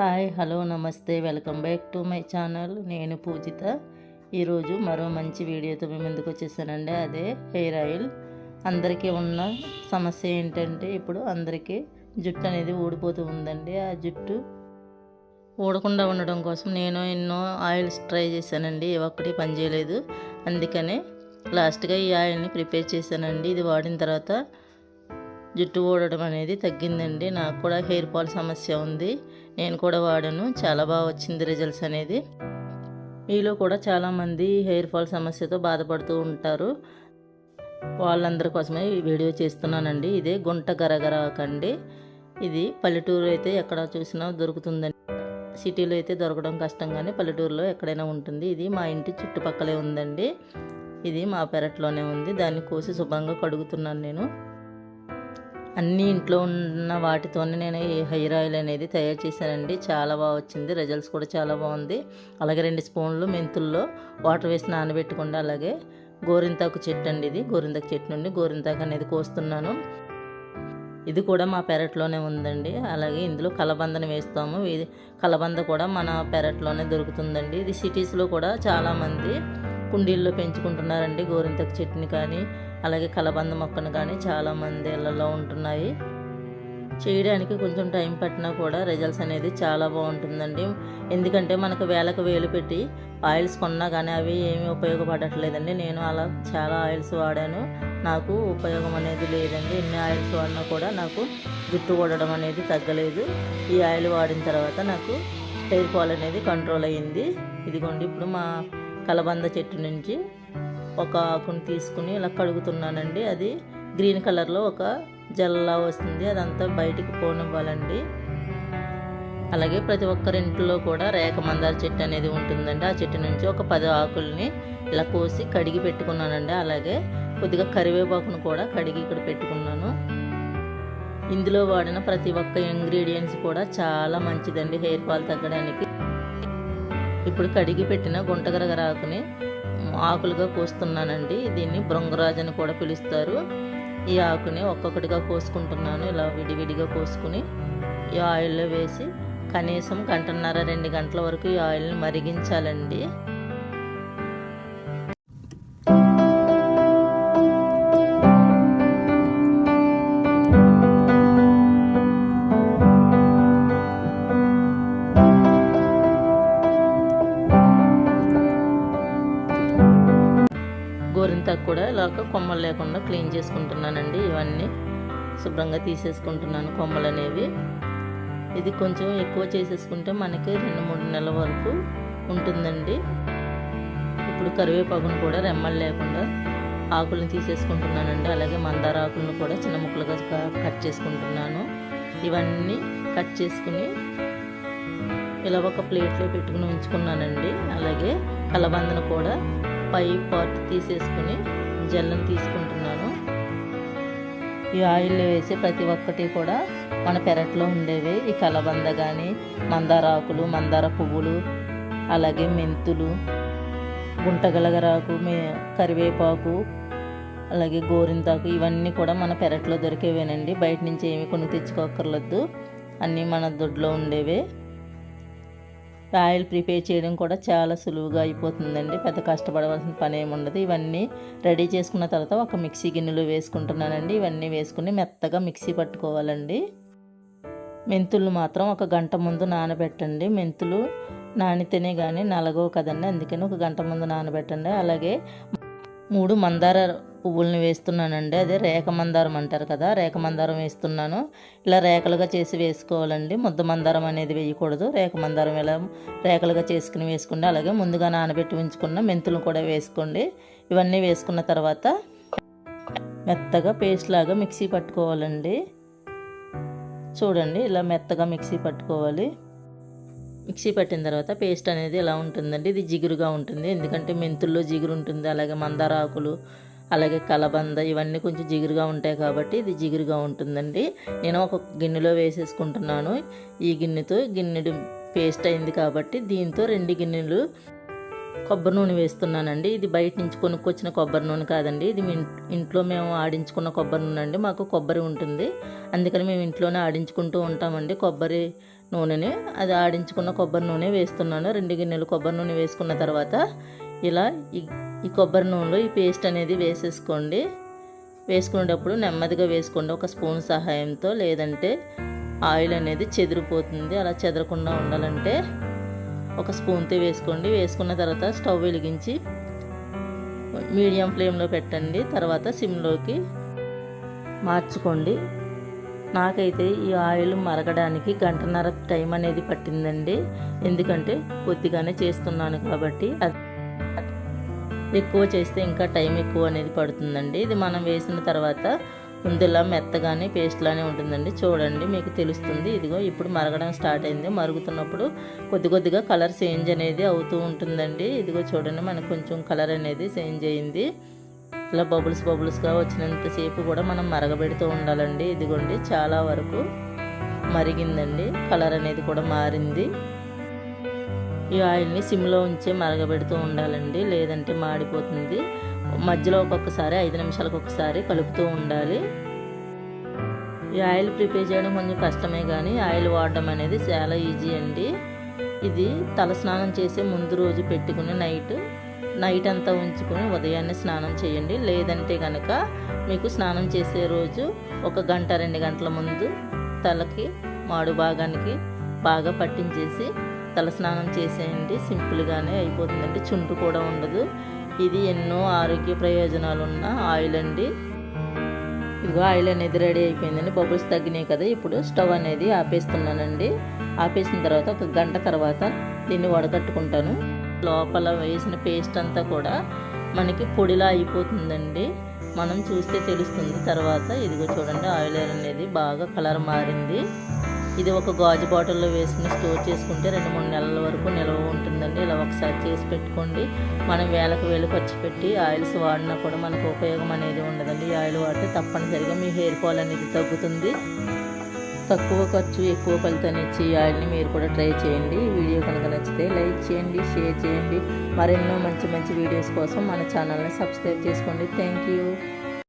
Hi hello నమస్తే welcome back to my channel. నేను పూజిత. ఈరోజు మరో మంచి వీడియోతో మేము ముందుకు వచ్చేసానండి. అదే హెయిర్ ఆయిల్. అందరికీ ఉన్న సమస్య ఏంటంటే ఇప్పుడు అందరికీ జుట్టు అనేది ఊడిపోతూ ఉందండి. ఆ జుట్టు ఊడకుండా ఉండడం కోసం నేను ఎన్నో ఆయిల్స్ ట్రై చేశానండి. ఏ ఒక్కటి పనిచేయలేదు. అందుకనే లాస్ట్గా ఈ ఆయిల్ని ప్రిపేర్ చేశానండి. ఇది వాడిన తర్వాత జుట్టు ఊడడం అనేది తగ్గిందండి. నాకు కూడా హెయిర్ ఫాల్ సమస్య ఉంది. నేను కూడా వాడాను. చాలా బాగా వచ్చింది రిజల్ట్స్ అనేది. మీలో కూడా చాలామంది హెయిర్ ఫాల్ సమస్యతో బాధపడుతూ ఉంటారు. వాళ్ళందరి కోసమే వీడియో చేస్తున్నానండి. ఇదే గుంట గరగరాకండి. ఇది పల్లెటూరు అయితే ఎక్కడ చూసినా దొరుకుతుందండి. సిటీలో అయితే దొరకడం కష్టం కానీ పల్లెటూరులో ఎక్కడైనా ఉంటుంది. ఇది మా ఇంటి చుట్టుపక్కలే ఉందండి. ఇది మా పెరట్లోనే ఉంది. దాన్ని కోసి శుభ్రంగా కడుగుతున్నాను నేను. అన్ని ఇంట్లో ఉన్న వాటితోనే నేను ఈ హెయిర్ ఆయిల్ అనేది తయారు చేశానండి. చాలా బాగా వచ్చింది. రిజల్ట్స్ కూడా చాలా బాగుంది. అలాగే రెండు స్పూన్లు మెంతుల్లో వాటర్ వేసి నానబెట్టకుండా. అలాగే గోరింతాకు చెట్టు అండి ఇది. గోరింతాకు చెట్టు నుండి గోరింతాకు అనేది కోస్తున్నాను. ఇది కూడా మా పెరట్లోనే ఉందండి. అలాగే ఇందులో కలబందను వేస్తాము. ఇది కలబంద కూడా మన పెరట్లోనే దొరుకుతుందండి. ఇది సిటీస్లో కూడా చాలామంది కుండీల్లో పెంచుకుంటున్నారండి గోరింతకు చెట్టుని కానీ అలాగే కలబంద మొక్కను కానీ చాలామంది ఇళ్ళలో ఉంటున్నాయి. చేయడానికి కొంచెం టైం పట్టినా కూడా రిజల్ట్స్ అనేది చాలా బాగుంటుందండి. ఎందుకంటే మనకు వేలకు వేలు పెట్టి ఆయిల్స్ కొన్నా కానీ అవి ఏమీ ఉపయోగపడట్లేదండి. నేను అలా చాలా ఆయిల్స్ వాడాను. నాకు ఉపయోగం అనేది లేదండి. ఎన్ని ఆయిల్స్ వాడినా కూడా నాకు జుట్టు కొడడం అనేది తగ్గలేదు. ఈ ఆయిల్ వాడిన తర్వాత నాకు హెయిర్ ఫాల్ అనేది కంట్రోల్ అయ్యింది. ఇదిగోండి ఇప్పుడు మా కలబంద చెట్టు నుంచి ఒక ఆకును తీసుకుని ఇలా కడుగుతున్నానండి. అది గ్రీన్ కలర్లో ఒక జల్లా వస్తుంది. అదంతా బయటికి పోనివ్వాలండి. అలాగే ప్రతి ఒక్కరింట్లో కూడా రేఖ మందార చెట్టు అనేది ఉంటుందండి. ఆ చెట్టు నుంచి ఒక పది ఆకుల్ని ఇలా కోసి కడిగి పెట్టుకున్నానండి. అలాగే కొద్దిగా కరివేపాకును కూడా కడిగి ఇక్కడ పెట్టుకున్నాను. ఇందులో వాడిన ప్రతి ఒక్క ఇంగ్రీడియంట్స్ కూడా చాలా మంచిదండి హెయిర్ ఫాల్ తగ్గడానికి. ఇప్పుడు కడిగి పెట్టిన గుంటగరగరాకుని ఆకులుగా కోస్తున్నానండి. దీన్ని బృంగరాజు అని కూడా పిలుస్తారు. ఈ ఆకుని ఒక్కొక్కటిగా కోసుకుంటున్నాను. ఇలా విడివిడిగా కోసుకుని ఈ ఆయిల్లో వేసి కనీసం గంటన్నర రెండు గంటల వరకు ఈ ఆయిల్ని మరిగించాలండి. అంతా కూడా ఇలాగ కొమ్మలు లేకుండా క్లీన్ చేసుకుంటున్నానండి. ఇవన్నీ శుభ్రంగా తీసేసుకుంటున్నాను కొమ్మలు అనేవి. ఇది కొంచెం ఎక్కువ చేసేసుకుంటే మనకి రెండు మూడు నెలల వరకు ఉంటుందండి. ఇప్పుడు కరివేపాకును కూడా రెమ్మలు లేకుండా ఆకులను తీసేసుకుంటున్నానండి. అలాగే మందార ఆకులను కూడా చిన్న ముక్కలుగా కట్ చేసుకుంటున్నాను. ఇవన్నీ కట్ చేసుకుని ఇలా ఒక ప్లేట్లో పెట్టుకుని ఉంచుకున్నానండి. అలాగే కలబందను కూడా పై పార్ట్ తీసేసుకుని జల్లను తీసుకుంటున్నాను. ఈ ఆయిల్లో వేసే ప్రతి ఒక్కటి కూడా మన పెరట్లో ఉండేవి. ఈ కలబంద కానీ మందార ఆకులు మందార పువ్వులు అలాగే మెంతులు గుంటగలగరాకు మే కరివేపాకు అలాగే గోరింతాకు ఇవన్నీ కూడా మన పెరట్లో దొరికేవేనండి. బయట నుంచి ఏమి కొని తెచ్చుకోకర్లేదు అన్నీ మన దొడ్లో ఉండేవే. ఆయిల్ ప్రిపేర్ చేయడం కూడా చాలా సులువుగా అయిపోతుందండి. పెద్ద కష్టపడవలసిన పని ఏమి ఉండదు. ఇవన్నీ రెడీ చేసుకున్న తర్వాత ఒక మిక్సీ గిన్నెలో వేసుకుంటున్నానండి. ఇవన్నీ వేసుకుని మెత్తగా మిక్సీ పట్టుకోవాలండి. మెంతులు మాత్రం ఒక గంట ముందు నానబెట్టండి. మెంతులు నానితేనే కానీ నలగవు కదండి. అందుకని ఒక గంట ముందు నానబెట్టండి. అలాగే మూడు మందార పువ్వుల్ని వేస్తున్నానండి. అదే రేఖ మందారం అంటారు కదా రేఖ మందారం వేస్తున్నాను. ఇలా రేఖలుగా చేసి వేసుకోవాలండి. ముద్ద మందారం అనేది వేయకూడదు. రేఖ మందారం ఇలా రేఖలుగా చేసుకుని వేసుకోండి అలాగే ముందుగా నానబెట్టి ఉంచుకున్న మెంతులు కూడా వేసుకోండి. ఇవన్నీ వేసుకున్న తర్వాత మెత్తగా పేస్ట్ లాగా మిక్సీ పట్టుకోవాలండి. చూడండి ఇలా మెత్తగా మిక్సీ పట్టుకోవాలి. మిక్సీ పట్టిన తర్వాత పేస్ట్ అనేది ఇలా ఉంటుందండి. ఇది జిగురుగా ఉంటుంది. ఎందుకంటే మెంతుల్లో జిగురు ఉంటుంది. అలాగే మందార ఆకులు అలాగే కలబంద ఇవన్నీ కొంచెం జిగురుగా ఉంటాయి కాబట్టి ఇది జిగురుగా ఉంటుందండి. నేను ఒక గిన్నెలో వేసేసుకుంటున్నాను. ఈ గిన్నెతో గిన్నెడు పేస్ట్ అయింది కాబట్టి దీంతో రెండు గిన్నెలు కొబ్బరి నూనె వేస్తున్నానండి. ఇది బయట నుంచి కొనుక్కొచ్చిన కొబ్బరి నూనె కాదండి. ఇది ఇంట్లో మేము ఆడించుకున్న కొబ్బరి నూనె అండి. మాకు కొబ్బరి ఉంటుంది. అందుకని మేము ఇంట్లోనే ఆడించుకుంటూ ఉంటామండి కొబ్బరి నూనెని. అది ఆడించుకున్న కొబ్బరి నూనె వేస్తున్నాను. రెండు గిన్నెలు కొబ్బరి నూనె వేసుకున్న తర్వాత ఇలా ఈ ఈ కొబ్బరి నూనెలో ఈ పేస్ట్ అనేది వేసేసుకోండి. వేసుకునేటప్పుడు నెమ్మదిగా వేసుకోండి. ఒక స్పూన్ సహాయంతో లేదంటే ఆయిల్ అనేది చెదిరిపోతుంది. అలా చెదరకుండా ఉండాలంటే ఒక స్పూన్తో వేసుకోండి. వేసుకున్న తర్వాత స్టవ్ వెలిగించి మీడియం ఫ్లేమ్లో పెట్టండి. తర్వాత సిమ్లోకి మార్చుకోండి. నాకైతే ఈ ఆయిల్ మరగడానికి గంటన్నర టైం అనేది పట్టిందండి. ఎందుకంటే కొద్దిగానే చేస్తున్నాను కాబట్టి అది ఎక్కువ చేస్తే ఇంకా టైం ఎక్కువ అనేది పడుతుందండి. ఇది మనం వేసిన తర్వాత ముందులా మెత్తగానే పేస్ట్లానే ఉంటుందండి. చూడండి మీకు తెలుస్తుంది. ఇదిగో ఇప్పుడు మరగడం స్టార్ట్ అయింది. మరుగుతున్నప్పుడు కొద్ది కొద్దిగా కలర్ చేంజ్ అనేది అవుతూ ఉంటుందండి. ఇదిగో చూడండి మనకు కొంచెం కలర్ అనేది చేంజ్ అయింది. ఇలా బబుల్స్ బబుల్స్గా వచ్చినంతసేపు కూడా మనం మరగబెడుతూ ఉండాలండి. ఇదిగోండి చాలా వరకు మరిగిందండి. కలర్ అనేది కూడా మారింది. ఈ ఆయిల్ని సిమ్లో ఉంచే మరగబెడుతూ ఉండాలండి. లేదంటే మాడిపోతుంది. మధ్యలో ఒక్కొక్కసారి ఐదు నిమిషాలకు ఒకసారి కలుపుతూ ఉండాలి. ఈ ఆయిల్ ప్రిపేర్ చేయడం కొంచెం కష్టమే కానీ ఆయిల్ వాడడం అనేది చాలా ఈజీ అండి. ఇది తల స్నానం చేసే ముందు రోజు పెట్టుకుని నైట్. నైట్ అంతా ఉంచుకొని ఉదయాన్నే స్నానం చేయండి. లేదంటే కనుక మీకు స్నానం చేసే రోజు ఒక గంట రెండు గంటల ముందు తలకి మాడు భాగానికి బాగా పట్టించేసి తలస్నానం చేసేయండి. సింపుల్గానే అయిపోతుందండి. చుండ్రు కూడా ఉండదు. ఇది ఎన్నో ఆరోగ్య ప్రయోజనాలు ఉన్న ఆయిల్ అండి. ఇదిగో ఆయిల్ అనేది రెడీ అయిపోయిందండి. బబుల్స్ తగ్గినాయి కదా ఇప్పుడు స్టవ్ అనేది ఆపేస్తున్నానండి. ఆపేసిన తర్వాత ఒక గంట తర్వాత దీన్ని వడకట్టుకుంటాను. లోపల వేసిన పేస్ట్ అంతా కూడా మనకి పొడిలా అయిపోతుందండి. మనం చూస్తే తెలుస్తుంది. తర్వాత ఇదిగో చూడండి ఆయిల్ అనేది బాగా కలర్ మారింది. ఇది ఒక గాజు బాటిల్లో వేసుకుని స్టోర్ చేసుకుంటే రెండు మూడు నెలల వరకు నిల్వ ఉంటుందండి. ఇలా ఒకసారి చేసి పెట్టుకోండి. మనం వేలకు వేలు ఖర్చు పెట్టి ఆయిల్స్ వాడినా కూడా మనకు ఉపయోగం అనేది ఉండదండి. ఈ ఆయిల్ వాడితే తప్పనిసరిగా మీ హెయిర్ ఫాల్ అనేది తగ్గుతుంది. తక్కువ ఖర్చు ఎక్కువ ఫలితాన్ని ఇచ్చి ఈ ఆయిల్ని మీరు కూడా ట్రై చేయండి. వీడియో కనుక నచ్చితే లైక్ చేయండి షేర్ చేయండి. మరెన్నో మంచి మంచి వీడియోస్ కోసం మన ఛానల్ని సబ్స్క్రైబ్ చేసుకోండి. Thank you.